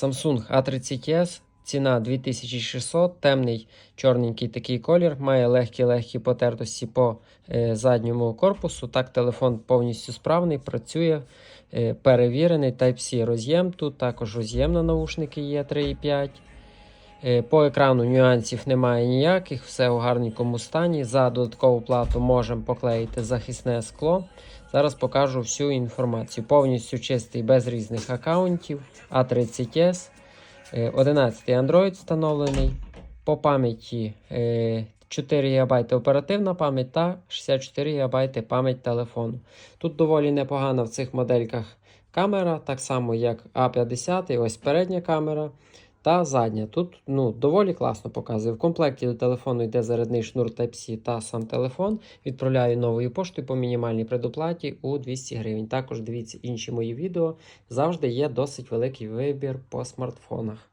Samsung A30s, ціна 2600, темний чорненький такий колір, має легкі-легкі потертості по е, задньому корпусу. Так, телефон повністю справний, працює, е, перевірений Type-C роз'єм. Тут також роз'єм на наушники є 3,5. Е, По екрану нюансів немає ніяких, все у гарненькому стані. За додаткову плату можемо поклеїти захисне скло. Зараз покажу всю інформацію. Повністю чистий без різних аккаунтів. А30S. Е, 11 Android встановлений. По пам'яті е, 4 ГБ оперативна пам'ять та 64 ГБ пам'ять телефону. Тут доволі непогана в цих модельках камера, так само як А50, ось передня камера та задня. Тут ну, доволі класно показує. В комплекті до телефону йде зарядний шнур Type-C та сам телефон. Відправляю новою поштою по мінімальній предоплаті у 200 гривень. Також дивіться інші мої відео. Завжди є досить великий вибір по смартфонах.